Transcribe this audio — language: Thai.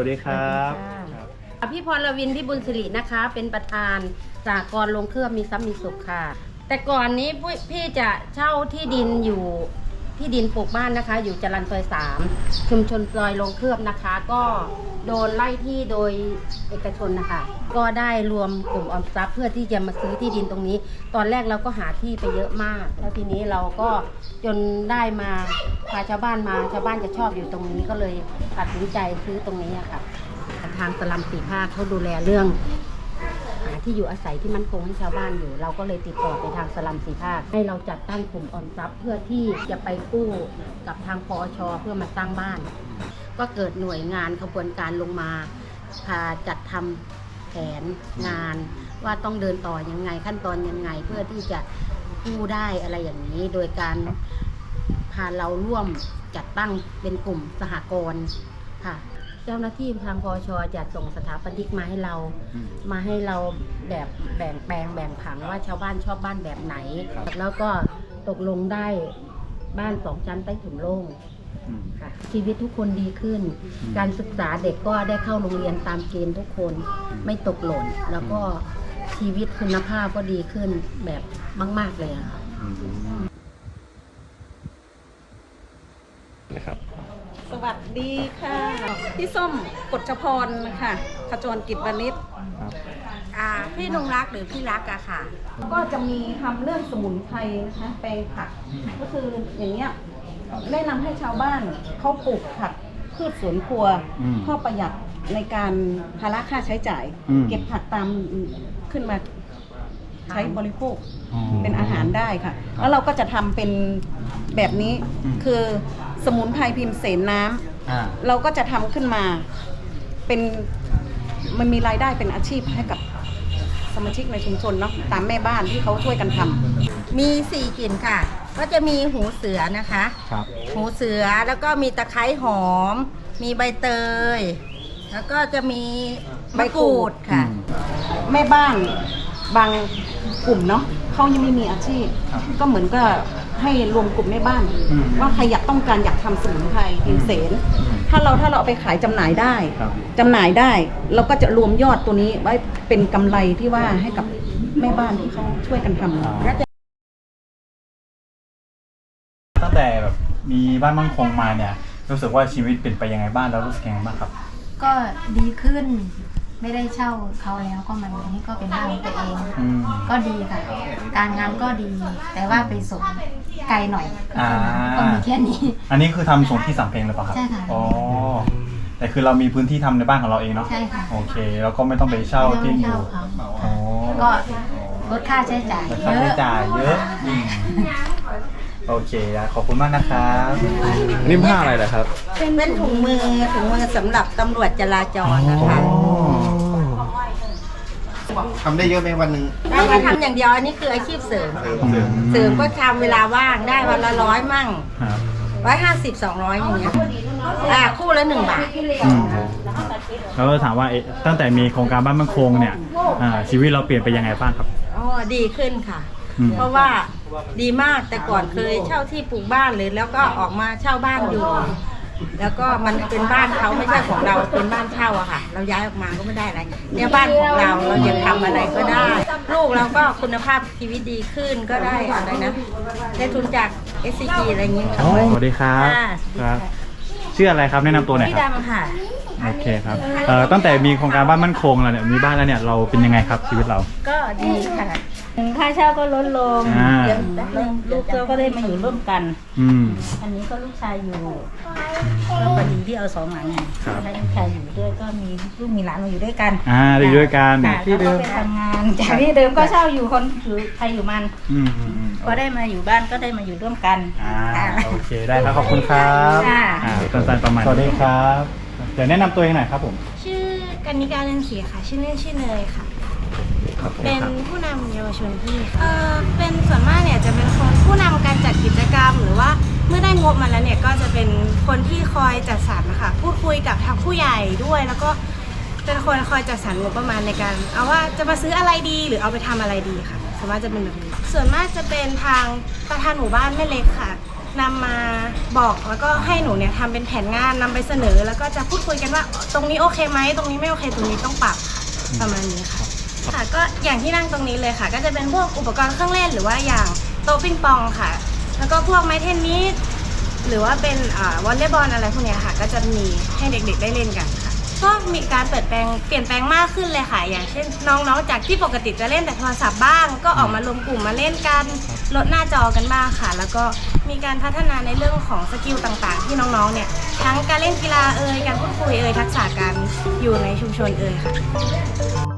สวัสดีครับ พี่พรลวินพี่บุญสิรินะคะ เป็นประธานสากลลงเครื่องมีทรัพย์มีสุขค่ะ แต่ก่อนนี้พี่จะเช่าที่ดินอยู่ ที่ดินปลูกบ้านนะคะ อยู่จรันซอยสามชุมชนซอยลงเครือบนะคะ ก็โดนไล่ที่โดยเอกชนนะคะ ก็ได้รวมกลุ่มออมทรัพย์เพื่อที่จะมาซื้อที่ดินตรงนี้ ตอนแรกเราก็หาที่ไปเยอะมาก แล้วทีนี้เราก็จนได้มาพาชาวบ้านมาชาวบ้านจะชอบอยู่ตรงนี้ก็เลยตัดสินใจซื้อตรงนี้อะค่ะทางสลัมสี่ภาคเขาดูแลเรื่อง ที่อยู่อาศัยที่มั่นคงให้ชาวบ้านอยู่ เราก็เลยติดต่อไปทางสลัมสีภาค ให้เราจัดตั้งกลุ่มออมทรัพย์เพื่อที่จะไปกู้กับทางปอชอเพื่อมาสร้างบ้าน ก็เกิดหน่วยงานขบวนการลงมาพาจัดทำแผนงาน ว่าต้องเดินต่อยังไงขั้นตอนยังไงเพื่อที่จะกู้ได้อะไรอย่างนี้ โดยการพาเราร่วมจัดตั้งเป็นกลุ่มสหกรณ์ค่ะ เจ้าหน้าที่ทางพอชจะส่งสถาปนิกมาให้เรามาให้เราแบบแบ่งแปลงแบ่งผังว่าชาวบ้านชอบบ้านแบบไหน ครับ แล้วก็ตกลงได้บ้านสองชั้นใต้ถุนโล่ง อืม ค่ะชีวิตทุกคนดีขึ้นมการศึกษาเด็กก็ได้เข้าโรงเรียนตามเกณฑ์ทุกคนไม่ตกหล่น แล้วก็ชีวิตคุณภาพก็ดีขึ้นแบบมาก ๆ เลยอะค่ะอืมนะครับส วัสดีค่ะ พี่ส้มกฎชพรค่ะ ขจรกิจวณิชครับอ่าพี่นงรักหรือพี่รักอะค่ะ ก็จะมีทำเรื่องสมุนไพรนะคะ แปลงผัก ก็คืออย่างเงี้ยแนะนำให้ชาวบ้านเขาปลูกผักพืชสวนครัวอืมเพื่อประหยัดในการภาระค่าใช้จ่าย อืม เก็บผักตามขึ้นมาใช้บริโภคอ๋อเป็นอาหารได้ค่ะ แล้วเราก็จะทำเป็น แบบนี้อืม คือสมุนไพรพิมพ์เสนน้ำอ่า เราก็จะทำขึ้นมาเป็นมันมีรายได้เป็นอาชีพให้กับสมาชิกในชุมชนเนาะตามแม่บ้านที่เขาช่วยกันทำ มีสี่กลิ่นค่ะ ก็จะมีหูเสือนะคะ ครับ หูเสือแล้วก็มีตะไคร้หอม มีใบเตย แล้วก็จะมีใบกรูดค่ะอืมแม่บ้าน บางกลุ่มเนาะเขายังไม่มีอาชีพ ครับก็เหมือนก็ให้รวมกลุ่มแม่บ้าน อืมว่าใครอยากต้องการอยากทำสมุนไพรพิมเสนถ้าเราถ้าเราเอาไปขายจำหน่ายได้ครับ จำหน่ายได้ เราก็จะรวมยอดตัวนี้ไว้เป็นกำไรที่ว่าให้กับแม่บ้านที่เขาช่วยกันทำอ๋อตั้งแต่แบบมีบ้านมั่งคงมาเนี่ย รู้สึกว่าชีวิตเป็นไปยังไงบ้างแล้วรู้สึกยังไงบ้างครับ ก็ดีขึ้น ไม่ได้เช่าเขาแล้วก็มันนี่ก็เป็นบ้านของตัวเอง อืมก็ดีค่ะ การงานก็ดี แต่ว่าไปส่งไกลหน่อยอ่าก็มีแค่นี้ อันนี้คือทำส่งที่สำเพ็งหรือเปล่าครับใช่ค่ะอ๋อแต่คือเรามีพื้นที่ทำในบ้านของเราเองเนาะใช่ค่ะ โอเค แล้วก็ไม่ต้องไปเช่าไม่ต้องที่ไปอยู่เช่าเขาอ๋อก็ลดค่าใช้จ่ายค่าเยใช้อะจ่ายเยอะอืมโอเคนะขอบคุณมากนะครับนี่ผ้าอะไรเหรอครับ เป็นถุงมือถุงมือสำหรับตำรวจจราจรนะคะทำได้เยอะไหมวันหนึ่งได้มาทำอย่างเดียวอันนี้คืออาชีพเสริม เสริมก็ทำเวลาว่างได้วันละร้อยมั่งครับร้อยห้าสิบสองร้อยอย่างเงี้ยอ่าคู่ละหนึ่งบาทอืมแล้วก็ถามว่าเอ๊ะตั้งแต่มีโครงการบ้านมั่นคงเนี่ยอ่าชีวิตเราเปลี่ยนไปยังไงบ้างครับ อ๋อดีขึ้นค่ะ อืม เพราะว่าดีมากแต่ก่อนเคยเช่าที่ปลูกบ้านเลยแล้วก็ออกมาเช่าบ้านอยู่ แล้วก็มันเป็นบ้านเขาไม่ใช่ของเราเป็นบ้านเช่าอะค่ะ เราย้ายออกมาก็ไม่ได้อะไรเนี่ยบ้านของเราเราอยากทำอะไรก็ได้ ลูกเราก็คุณภาพชีวิตดีขึ้นก็ได้อะไรนะได้ทุนจาก SCG อะไรอย่างเงี้ยค่ะ สวัสดีครับค่ะ ครับชื่ออะไรครับแนะนำตัวหน่อยพี่ครับดำค่ะ โอเคครับเอ่อตั้งแต่มีโครงการบ้านมั่นคงแล้วเนี่ยมีบ้านแล้วเนี่ยเราเป็นยังไงครับชีวิตเราก็ดีค่ะ ค่าเช่าก็ลดลงอ่า เดี๋ยวลูกเราก็ได้มาอยู่ร่วมกัน อืม อันนี้ก็ลูกชายอยู่ก็พอดีที่เอาสองหลังไงครับให้ลูกชายอยู่ด้วยก็มีลูกมีหลานมาอยู่ด้วยกันอ่าได้อยู่ด้วยกันค่ะที่เดิม แล้วก็ไปทำงานจากที่เดิมก็เช่าอยู่คนอยู่ใครอยู่มันอืมอืมอืมพอได้มาอยู่บ้านก็ได้มาอยู่ร่วมกันอ่าค่ะ โอเคได้ครับขอบคุณครับค่ะ อ่าสั้นๆประมาณสวัสดีครับ เดี๋ยวแนะนำตัวเองหน่อยครับผม ชื่อกันนิกาเล่นเสียค่ะ ชื่อเล่นชื่อเนยค่ะ ครับเป็นผู้นำเยาวชนที่นี่ค่ะเออเป็นส่วนมากเนี่ยจะเป็นคนผู้นำการจัดกิจกรรม หรือว่าเมื่อได้งบมาแล้วเนี่ยก็จะเป็นคนที่คอยจัดสรรนะคะพูดคุยกับทางผู้ใหญ่ด้วย แล้วก็เป็นคนคอยจัดสรรงบประมาณในการ เอาว่าจะมาซื้ออะไรดีหรือเอาไปทำอะไรดีค่ะส่วนมากจะเป็นแบบนี้ส่วนมากจะเป็นทางประธานหมู่บ้านแม่เล็กค่ะนำมาบอกแล้วก็ให้หนูเนี่ยทำเป็นแผนงานนำไปเสนอ แล้วก็จะพูดคุยกันว่าตรงนี้โอเคไหมตรงนี้ไม่โอเคตรงนี้ต้องปรับค่ะประมาณนี้ค่ะ ค่ะก็อย่างที่นั่งตรงนี้เลยค่ะ ก็จะเป็นพวกอุปกรณ์เครื่องเล่นหรือว่าอย่างโต๊ะปิงปองค่ะ แล้วก็พวกไม้เทนนิสหรือว่าเป็นอวอลเลย์บอลอะไรพวกนี้ค่ะ ก็จะมีให้เด็กๆได้เล่นกันค่ะก็มีการเปลี่ยนแปลงเปลี่ยนแปลงมากขึ้นเลยค่ะ อย่างเช่นน้องๆจากที่ปกติจะเล่นแต่โทรศัพท์บ้าง ก็ออกมารวมกลุ่มมาเล่นกันลดหน้าจอกันบ้างค่ะ แล้วก็มีการพัฒนาในเรื่องของสกิลต่างๆ ที่น้องๆเนี่ยทั้งการเล่นกีฬาเอ่ยการพูดคุยเอ่ยทักษะการอยู่ในชุมชนเอ่ยค่ะ